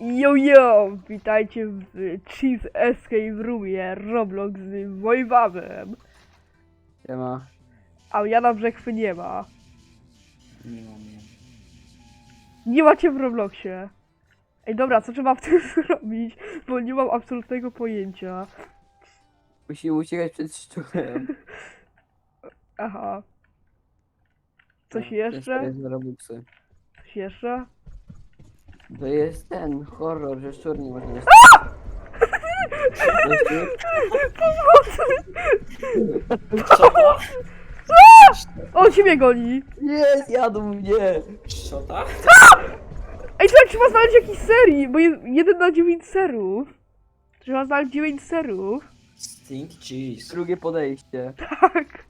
Yo yo! Witajcie w Cheese Escape Roomie Roblox z moim babem. Siema. A ja na brzechwy nie ma. Nie mam mnie. Nie macie w Robloxie. Ej dobra, co trzeba w tym zrobić? Bo nie mam absolutnego pojęcia. Musimy uciekać przed szczurem. Aha. Coś To jeszcze? Coś jeszcze? To jest ten horror, że szczur nie można jest. Szczota? O, ciebie goni! Nie, zjadł mnie! Szczota? Ej, czekaj, trzeba znaleźć jakiś serii, bo 1 na 9 serów. Trzeba znaleźć 9 serów. Stink cheese. Drugie podejście. Tak.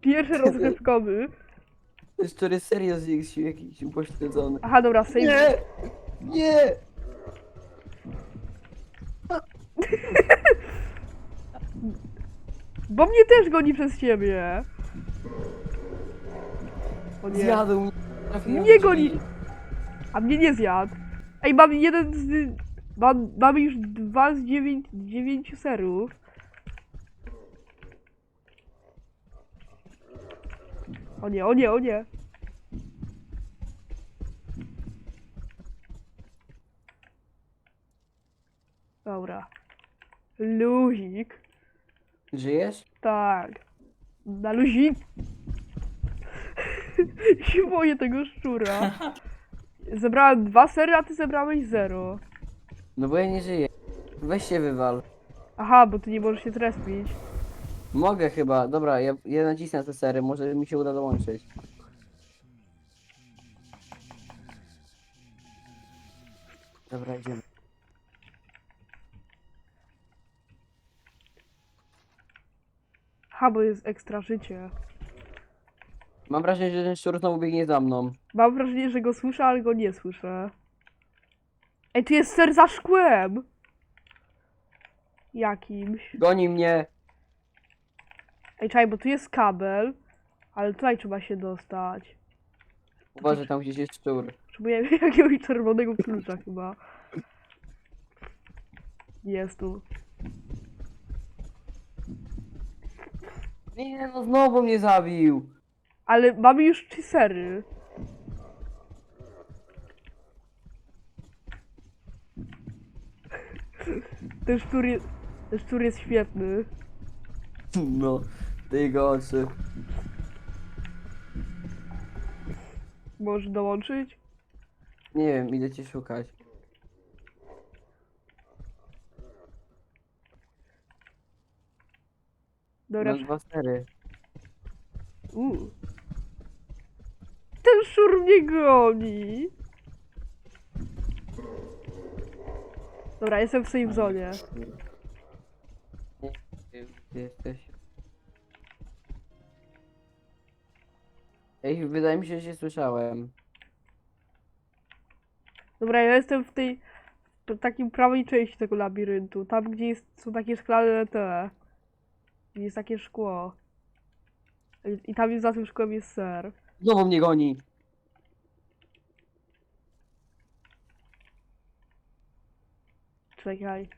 Pierwszy rozgrywkowy. Ten szczur jest serio z z- jakiś upośledzony. Aha, dobra, save. Nie! Nie! Bo mnie też goni przez ciebie. O nie. Zjadł mnie. Trafiłem Mnie w goni. drzwi. A mnie nie zjadł. Ej, mam jeden z... Mam, mamy już dwa z dziewięć, dziewięciu serów. O nie, o nie, o nie. Dobra. Luzik. Żyjesz? Tak. Na luzik. się boję tego szczura. Zebrałem dwa sery, a ty zebrałeś zero. No bo ja nie żyję. Weź się wywal. Aha, bo ty nie możesz się zrespić. Mogę chyba. Dobra, ja, ja nacisnę te sery, może mi się uda dołączyć. Dobra, idziemy. Aha, bo jest ekstra życie. Mam wrażenie, że ten szczur znowu biegnie za mną. Mam wrażenie, że go słyszę, ale go nie słyszę. Ej, tu jest ser za szkłem! Jakimś. Goni mnie. Ej, czekaj, bo tu jest kabel, ale tutaj trzeba się dostać. Uważaj, tam gdzieś jest szczur. Potrzebuję jakiegoś czerwonego klucza chyba. Jest tu. Nie, no znowu mnie zabił. Ale mamy już trzy sery. Ten szczur jest, ten szczur jest świetny. No, ty jego oczy. Możesz dołączyć? Nie wiem, idę cię szukać. Dobra. Mam dwa sery. U. Ten szczur mnie goni. Dobra, jestem w safe zone. Nie wiem, gdzie jesteś. Ej, wydaje mi się, że się słyszałem. Dobra, ja jestem w tej w takim prawej części tego labiryntu. Tam, gdzie jest, są takie szklane te. Jest takie szkło. I, I tam jest za tym szkłem jest ser. Znowu mnie goni. Czekaj.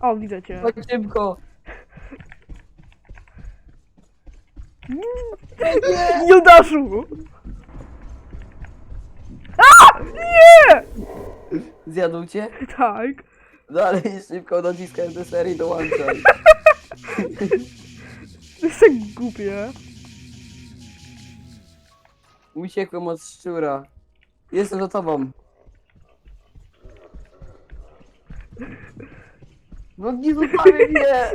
O, widzę cię. Chodź szybko. Judaszu! A! Nie! Zjadł cię? Tak. Dalej szybko naciskaj te sery i dołączaj. To jest tak głupie. Uciekłem od szczura. Jestem za tobą. No nie zostawię mnie!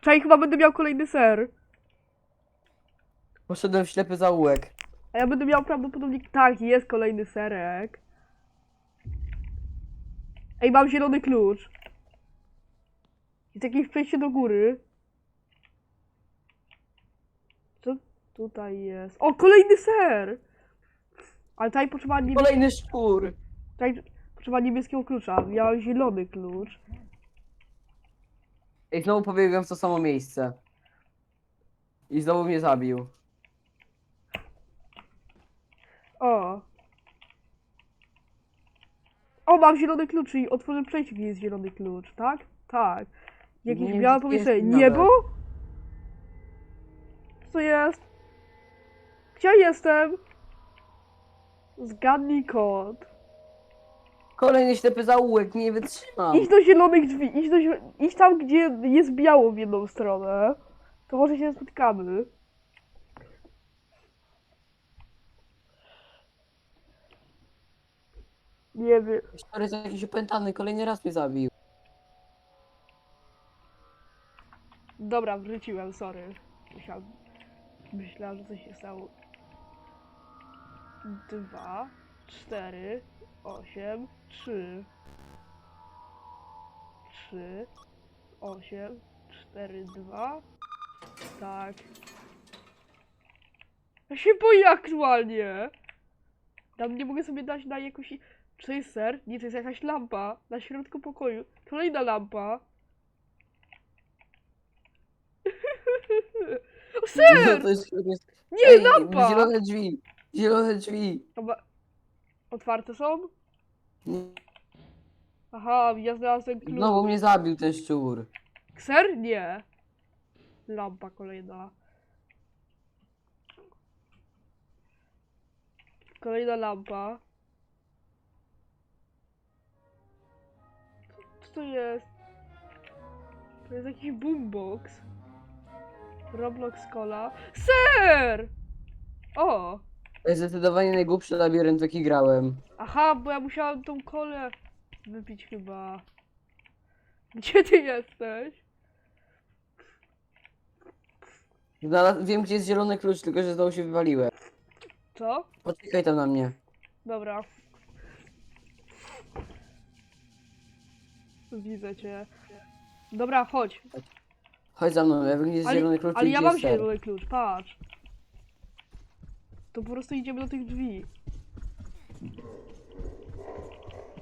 Czekaj, chyba będę miał kolejny ser. Poszedłem w ślepy zaułek. A ja będę miał prawdopodobnie... Tak, jest kolejny serek. Ej, mam zielony klucz. Jest jakieś przejście do góry. Co tutaj jest? O, kolejny ser! Ale tutaj potrzeba, niebie... Kolejny szczur. tutaj potrzeba niebieskiego klucza. Miałem zielony klucz. Ej, znowu pobiegłem w to samo miejsce. I znowu mnie zabił. Mam zielony klucz i otworzę przejście, gdzie jest zielony klucz, tak? Tak. Jakieś Nie białe jest pomieszczenie. nawet. Niebo? Co jest? Gdzie jestem? Zgadnij kod. Kolejny ślepy zaułek, nie wytrzymam. Idź do zielonych drzwi, idź, do, idź tam, gdzie jest biało w jedną stronę. To może się spotkamy. Nie wiem. Który jest jakiś opętany, kolejny raz mnie zabił. Dobra, wróciłem, sorry. Myślałam, że coś się stało. Dwa, cztery, osiem, trzy. Trzy, osiem, cztery, dwa. Tak. Ja się boję aktualnie. Tam nie mogę sobie dać na jakoś... Czy to jest ser? Nie, to jest jakaś lampa. Na środku pokoju. Kolejna lampa. Ser! To jest, to jest... Nie, Ej, lampa! Zielone drzwi. Zielone drzwi. Dobra. Otwarte są? Nie. Aha, ja znalazłem klucz. Znowu mnie zabił ten szczur. Kser? Nie. Lampa kolejna. Kolejna lampa. To jest? To jest jakiś boombox. Roblox Cola. Ser! O! To jest zdecydowanie najgłupszy labirynt, w jaki grałem. Aha, bo ja musiałam tą kolę wypić chyba. Gdzie ty jesteś? Znalaz... Wiem, gdzie jest zielony klucz, tylko że znowu się wywaliłem. Co? Poczekaj tam na mnie. Dobra. Widzę cię. Dobra, chodź. Chodź za mną, gdzie jest Ale, zielony klucz ale i ja gdzie mam jest ser. zielony klucz, patrz. To po prostu idziemy do tych drzwi.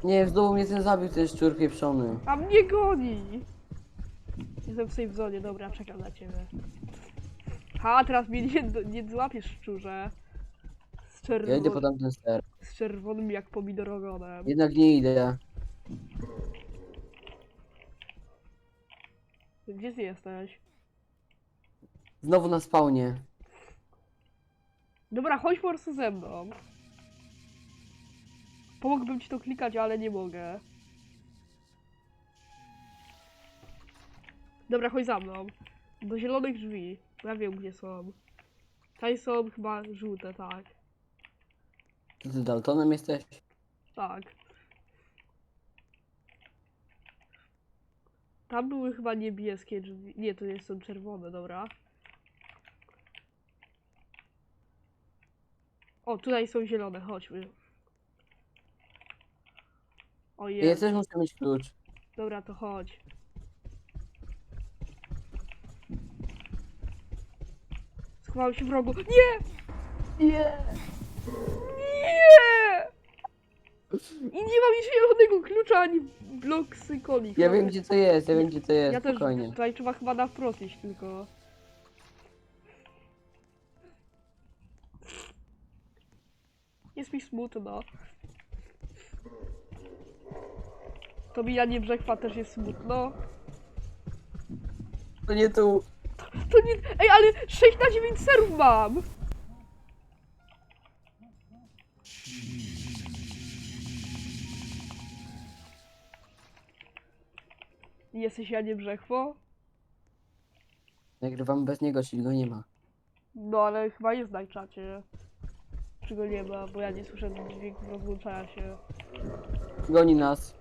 Nie, znowu mnie ten zabił, ten szczur pieprzony. A mnie goni! Jestem w safe zone, dobra, czekam na ciebie. Ha, teraz mnie nie, nie złapiesz szczurze. Z, Ja idę czerwon... po tamten ser. z czerwonym jak pomidorogonem. Jednak nie idę. Gdzie ty jesteś? Znowu na spawnie. Dobra, chodź po prostu ze mną. Pomógłbym ci to klikać, ale nie mogę. Dobra, chodź za mną. Do zielonych drzwi. Ja wiem, gdzie są. Tutaj są chyba żółte, tak. To ty Daltonem jesteś? Tak. Tam były chyba niebieskie drzwi. Nie, to nie są czerwone, dobra. O, tutaj są zielone, chodźmy. O Ja jest. też muszę mieć klucz. Dobra, to chodź. Schowałem się w rogu. Nie! Nie! Nie! I nie mam już zielonego klucza ani blok sykoli. Ja wiem, gdzie to jest, ja wiem, gdzie to jest, Ja też spokojnie. tutaj trzeba chyba na wprost iść tylko. Jest mi smutno. To mijanie brzechwa też jest smutno. To nie tu. To nie... Ej, ale 6 na 9 serów mam! Jesteś Janie Brzechwo? Nagrywam bez niego, czyli go nie ma. No, ale chyba jest na czacie. Czy go nie ma, bo ja nie słyszę dźwięków rozłączania się. Goni nas.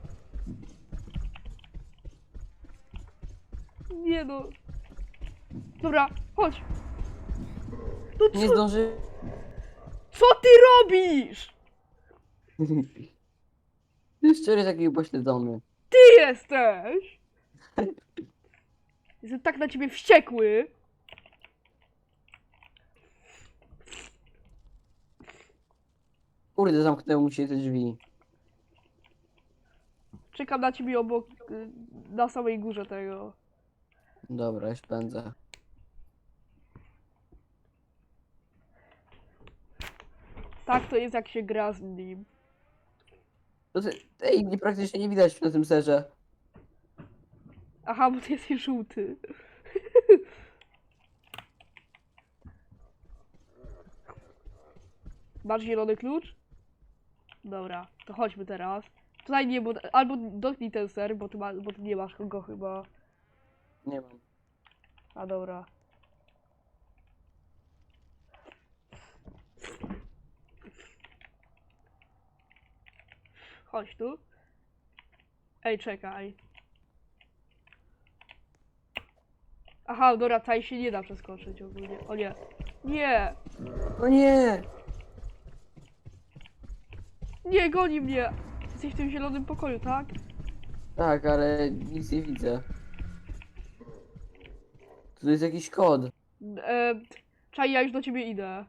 Nie no. Dobra, chodź. No Nie co, zdąży. co ty robisz? Szczerze taki upośledzony. Ty jesteś! Jestem tak na ciebie wściekły. Kurde, zamknęły mu się te drzwi. Czekam na ciebie obok, y, na samej górze tego. Dobra, już pędzę. Tak to jest jak się gra z nim. To ty, ej, nie praktycznie nie widać na tym serze. Aha, bo ty jesteś żółty. Masz zielony klucz? Dobra, to chodźmy teraz. Tutaj nie, bo albo dotknij ten ser, bo ty, ma, bo ty nie masz go chyba. Nie mam. A dobra. Chodź tu. Ej, czekaj. Aha, dobra, tutaj się nie da przeskoczyć ogólnie. O nie. Nie! O nie! Nie, goni mnie! Jesteś w tym zielonym pokoju, tak? Tak, ale nic nie widzę. To jest jakiś kod. E, czaj, ja już do ciebie idę.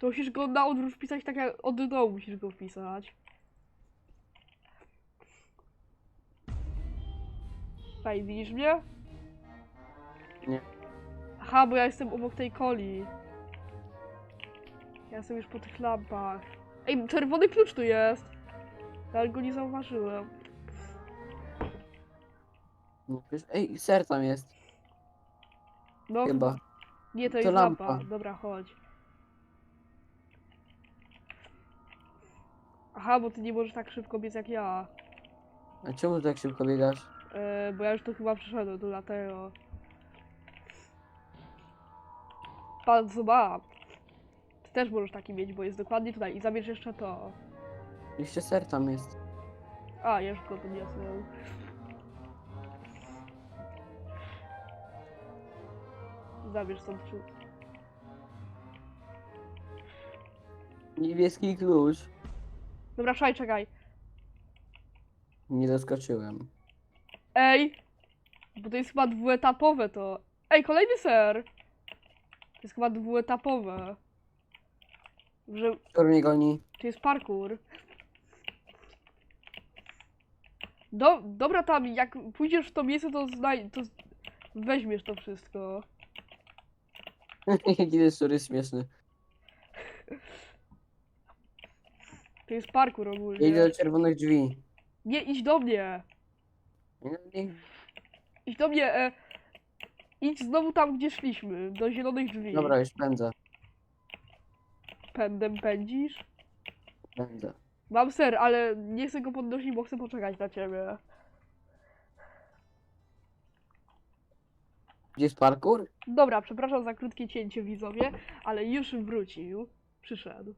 To musisz go na odwrót wpisać, tak jak od dołu musisz go wpisać. Czaj, widzisz mnie? Nie. Aha, bo ja jestem obok tej coli. Ja jestem już po tych lampach. Ej, czerwony klucz tu jest! Ja go nie zauważyłem. No, wiesz, ej, ser tam jest. No, Chyba. Nie, to, To jest lampa. lampa. Dobra, chodź. Aha, bo ty nie możesz tak szybko biec jak ja. A czemu tak szybko biegasz? E, bo ja już tu chyba przyszedłem, to dlatego. Ma. Ty też możesz taki mieć, bo jest dokładnie tutaj. I zabierz jeszcze to. Jeszcze ser tam jest. A, ja już go podniosłem. Zabierz stąd przód. Niebieski klucz. Dobra, szaj, czekaj. Nie doskoczyłem. Ej! Bo to jest chyba dwuetapowe to. Ej, kolejny ser! To jest chyba dwuetapowe. Że Który mnie goni? to jest parkour. Do, dobra tam, jak pójdziesz w to miejsce, to znaj... to z- weźmiesz to wszystko. Jaki jest śmieszny. To jest parkour Ja idę ogólnie. do czerwonych drzwi. Nie, idź do mnie! Nie, nie, Idź do mnie, e... Idź znowu tam, gdzie szliśmy, do zielonych drzwi. Dobra, już pędzę. Pędem pędzisz? Pędzę. Mam ser, ale nie chcę go podnosić, bo chcę poczekać na ciebie. Gdzie jest parkour? Dobra, przepraszam za krótkie cięcie widzowie, ale już wrócił. Przyszedł.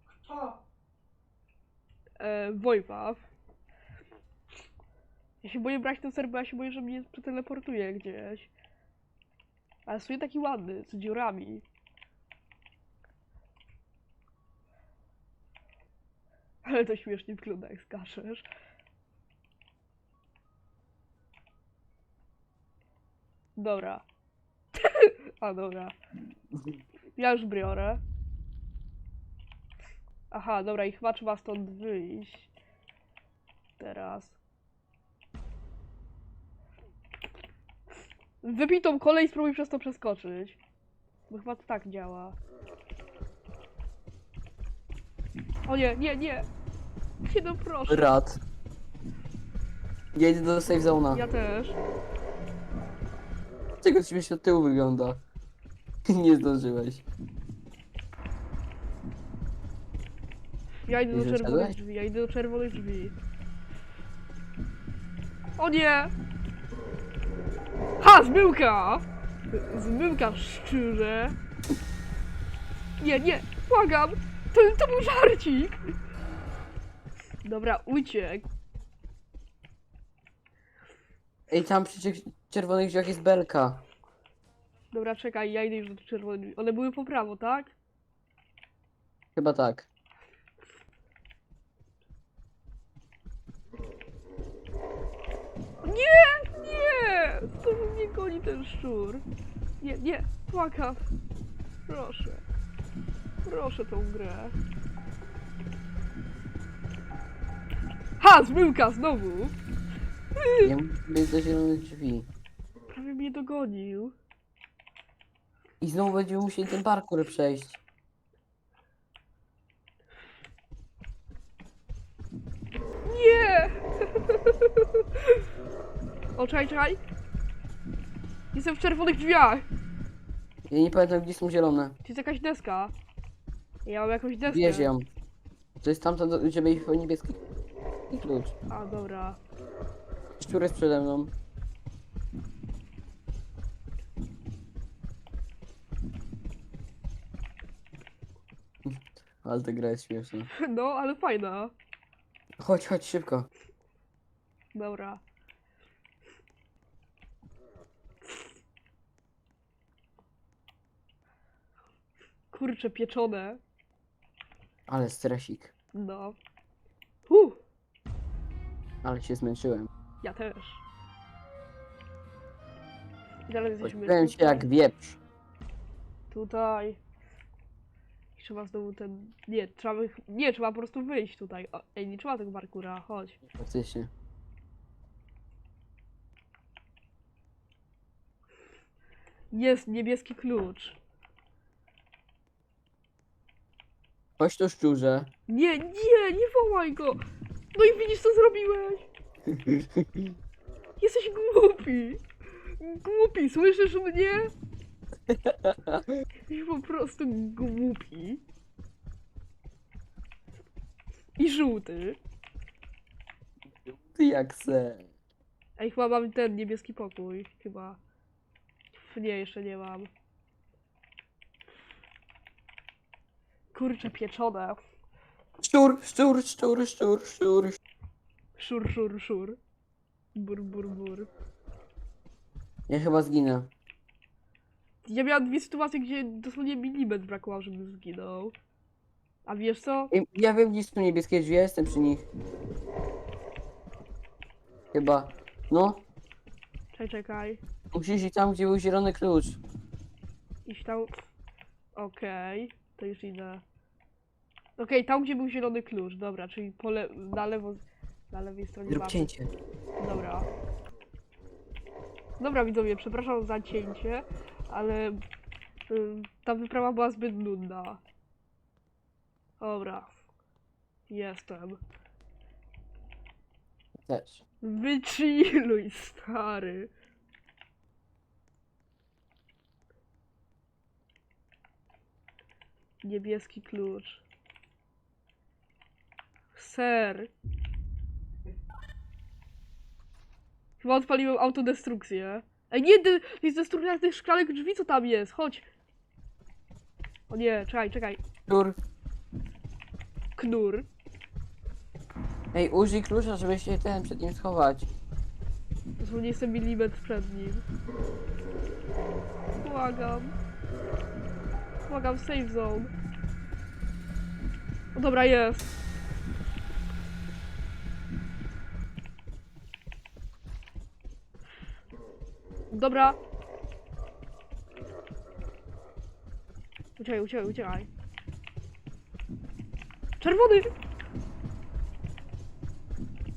E, Wojpaw. Ja się boję brać ten ser, bo ja się boję, że mnie przeteleportuje gdzieś. Ale sobie taki ładny, z dziurami. Ale to śmiesznie wygląda, jak skaczesz. Dobra. A dobra. Ja już biorę. Aha, dobra, i chyba trzeba stąd wyjść. Teraz. Wypij tą kolej i spróbuj przez to przeskoczyć. Bo chyba to tak działa. O nie, nie, nie! Nie no proszę. Rad. Ja idę do safe zone'a. Ja też. Czego śmiesznie od tyłu wygląda? Nie zdążyłeś. Ja idę do Nie czerwonych drzwi, ja idę do czerwonych drzwi. O nie! Ha, zmyłka! Zmyłka, szczurze. Nie, nie, błagam! To, to był żarcik! Dobra, uciekł. Ej, tam przy tych czerwonych drzwiach jest belka. Dobra, czekaj, ja idę już do czerwonych drzwi. One były po prawo, tak? Chyba tak. Nie! Nie! To mnie goni ten szczur. Nie, nie, błagam. Proszę. Proszę tą grę. Ha! Zmyłka znowu! Ja biec do zielonych drzwi. Prawie mnie dogonił. I znowu będziemy musieli ten parkour przejść. O, czekaj, czekaj. Jestem w czerwonych drzwiach. Ja nie pamiętam gdzie są zielone. To jest jakaś deska. Ja mam jakąś deskę. Bierz ją. To jest tamten, do- żeby ich po niebieski klucz. A, dobra. Szczur jest przede mną. Ale ta gra jest śmieszna. No, ale fajna. Chodź, chodź szybko. Dobra. Kurcze pieczone. Ale stresik. No. Uh, Ale się zmęczyłem. ja też. I teraz jesteśmy Poczułem się tutaj. jak wieprz. Tutaj. I trzeba znowu ten... Nie, trzeba... wych- Nie, trzeba po prostu wyjść tutaj. O, ej, nie trzeba tego parkura, chodź. Faktycznie. Jest niebieski klucz. Chodź tu szczurze. Nie, nie, nie wołaj go! No i widzisz, co zrobiłeś? Jesteś głupi! Głupi, słyszysz mnie? Jesteś po prostu głupi. I żółty. Ty jak se. Ej, chyba mam ten niebieski pokój. Chyba. Nie, jeszcze nie mam. Kurcze pieczone. Szczur, szczur, szczur, szczur, szczur. Szur, szur, szur. Bur, bur, bur. Ja chyba zginę. Ja miałam dwie sytuacje, gdzie dosłownie milimetr brakowało, żebym zginął. A wiesz co? Ej, Ja wiem gdzie są niebieskie drzwi, ja jestem przy nich. Chyba. No, Czekaj, czekaj. musisz iść tam, gdzie był zielony klucz. Iść tam. Okej, to już idę. Okej, tam gdzie był zielony klucz, dobra, czyli po le... na lewo, na lewej stronie Zrób mapy. cięcie. Dobra. Dobra widzowie, przepraszam za cięcie, ale ym, ta wyprawa była zbyt nudna. Dobra. Jestem. Też. Wychilluj, stary. Niebieski klucz. Ser. Chyba odpaliłem autodestrukcję. Ej, nie, jest destrukcja tych szklanek drzwi, co tam jest. Chodź. O nie, czekaj, czekaj. Szczur. Knur. Ej, użyj klucza, żeby się ten przed nim schować. Dosłownie jestem milimetr przed nim. Błagam. Błagam, safe zone. No dobra, jest. Dobra. Uciekaj, uciekaj, uciekaj. Czerwony!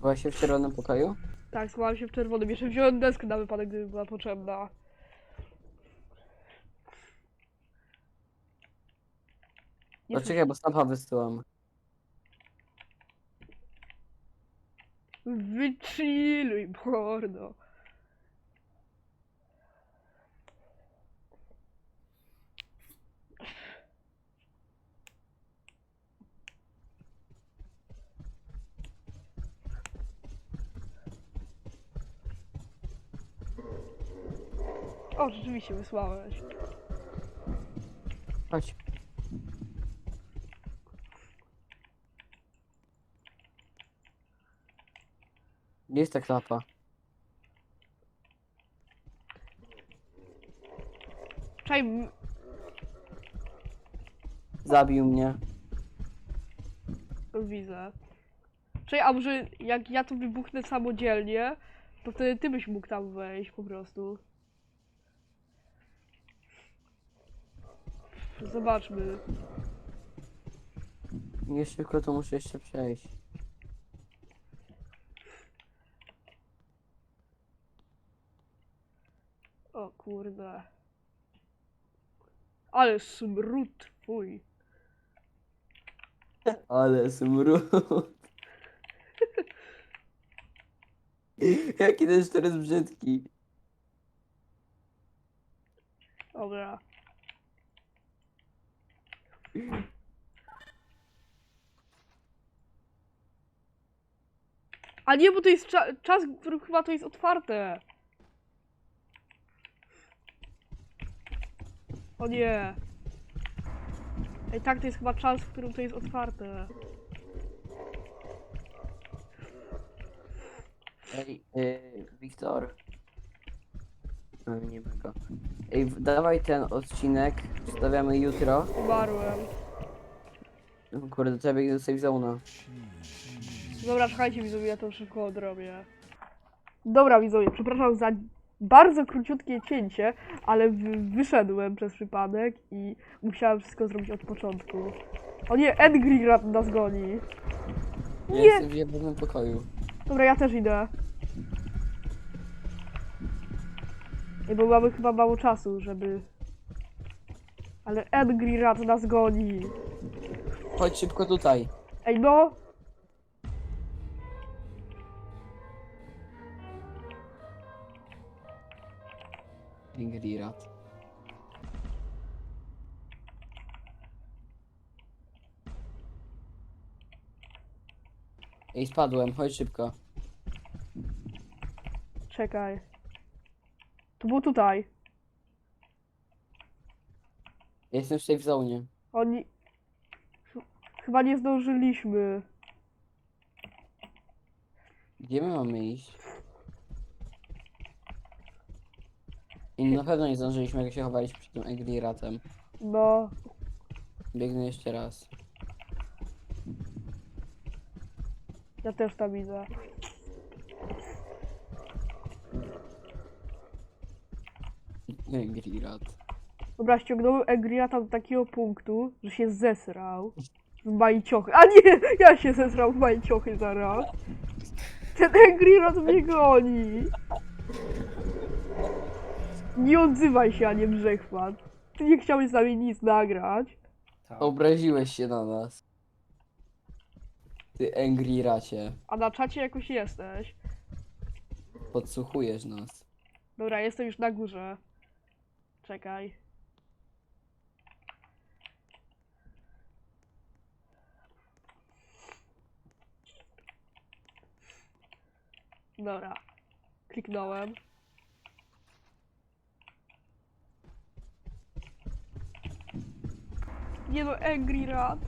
Była się w czerwonym pokoju? Tak, schowałem się w czerwonym. Jeszcze wziąłem deskę na wypadek, gdyby była potrzebna. Nie No słyszę. czekaj, bo snapa wysyłam. Wychilluj, mordo. O, rzeczywiście wysłałeś. Chodź. Gdzie jest ta klapa? Czaj, m- Zabił mnie. widzę. Czaj, a może jak ja to wybuchnę samodzielnie, to wtedy ty byś mógł tam wejść po prostu. Zobaczmy. Nie szybko, to muszę jeszcze przejść. O kurde. Ale smród twój. Ale smród. Jaki ten szczur jest brzydki. Dobra. A nie, bo to jest cza czas, w którym chyba to jest otwarte. O nie. Ej, tak, to jest chyba czas, w którym to jest otwarte. Ej, yy, Wiktor. No, nie. Ej, w- dawaj ten odcinek, stawiamy jutro. Umarłem. Kurde, do ciebie do safe zone'a. Dobra, czekajcie widzowie, ja to szybko odrobię. Dobra widzowie, przepraszam za bardzo króciutkie cięcie, ale wy- wyszedłem przez przypadek i musiałem wszystko zrobić od początku. O nie, Edgri Rat nas goni. Ja Nie! jestem w jednym pokoju. Dobra, ja też idę. Ej, bo mamy chyba mało czasu, żeby... Ale Edgri Rat nas goni. Chodź szybko tutaj. Ej no! Ingrirat. Ej, spadłem, chodź szybko. Czekaj. To było tutaj. Ja jestem w safe zone. Oni... Ch- Chyba nie zdążyliśmy. Gdzie my mamy iść? I na pewno nie zdążyliśmy, jak się chowaliśmy przed tym Engliratem. No. Biegnę jeszcze raz. Ja też tam idę. Engrirat. Dobra, ściągnąłem Egriata do takiego punktu, że się zesrał. W majciochy. A nie! Ja się zesrał w majciochy zaraz. Ten Egriat mnie goni. Nie odzywaj się, a nie brzechwan. Ty nie chciałeś z nami nic nagrać. Tak. Obraziłeś się na nas. Ty Engriracie. A na czacie jakoś jesteś. Podsłuchujesz nas. Dobra, jestem już na górze. Czekaj. Dobra. Kliknąłem. Nie no, Angry Rat.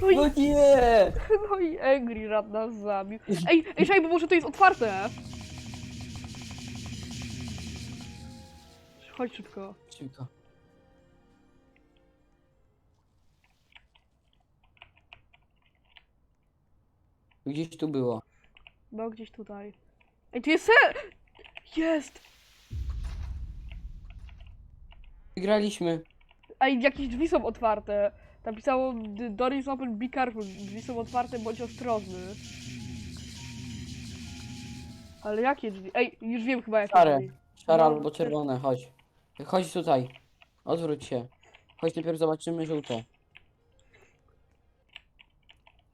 No i, No nie! no i Angry Rat nas zabił. Ej, ej, czekaj, bo może to jest otwarte. Chodź szybko. Szybko. Gdzieś tu było. No, gdzieś tutaj. Ej, tu jest ser! Jest! Wygraliśmy. Ej, jakieś drzwi są otwarte. Tam pisało "The door is open, be careful. Drzwi są otwarte, bądź ostrożny. Ale jakie drzwi? Ej, już wiem chyba jakie Szare. drzwi. Szare No, albo czerwone, chodź. Chodź tutaj. Odwróć się. Chodź najpierw zobaczymy żółte.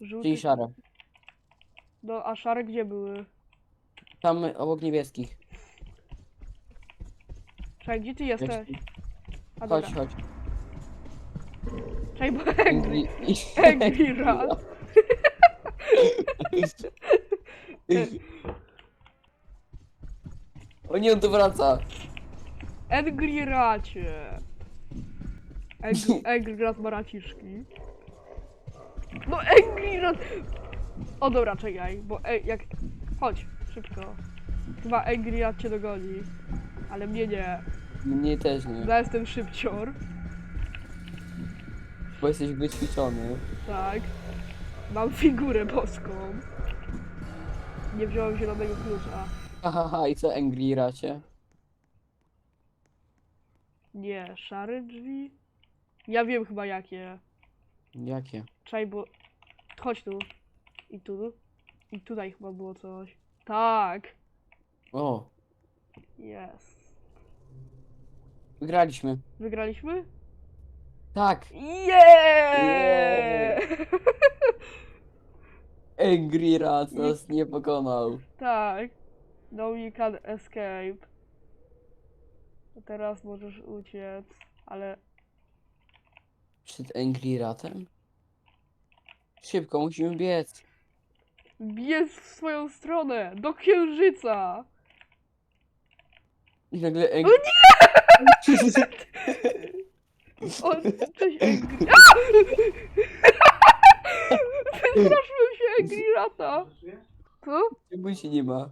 Żółty. Czyli szare. No, a szare gdzie były? Tam obok niebieskich. Czekaj, gdzie ty jesteś? A Chodź, dobra. chodź. Czekaj, bo Angry, Angry- Angry Rat. O nie, on tu wraca. Angry Racie. Angry, angry Rat ma raciszki. No Angry Rat... O dobra, czekaj, bo e, jak... Chodź, szybko. Chyba Angry Rat cię dogoni. Ale mnie nie. Mnie też nie, Ja jestem szybcior. bo jesteś wyćwiczony. Tak. Mam figurę boską. Nie wziąłem zielonego klucza. Hahaha, i co Angry racie? Nie, szare drzwi? Ja wiem chyba jakie. Jakie? Czaj, bo... Chodź tu. I tu. I tutaj chyba było coś. Tak. O, Jest. wygraliśmy. Wygraliśmy? Tak, Yeah! Angry Rat nas nie pokonał. tak. No you can escape. A teraz możesz uciec, ale Przed Angry Ratem? Szybko, musimy biec. biec w swoją stronę, do księżyca! I nagle Angry... O, cześć Angry... Wystraszyłem się Angry Rata! Co? Czemu się nie ma?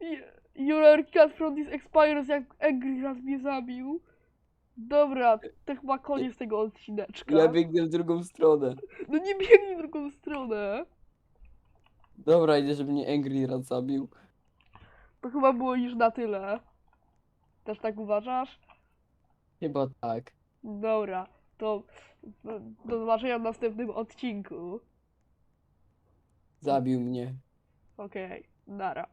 You are cut from this expires jak Angry Rat mnie zabił. Dobra, to chyba koniec tego odcineczka. Ja biegnę w drugą stronę. No nie biegnij w drugą stronę. Dobra, idę, żeby mnie Angry Rat zabił. To chyba było już na tyle. Też tak uważasz? Chyba tak. Dobra, to do, zobaczenia w następnym odcinku. Zabił mnie. Okej, nara.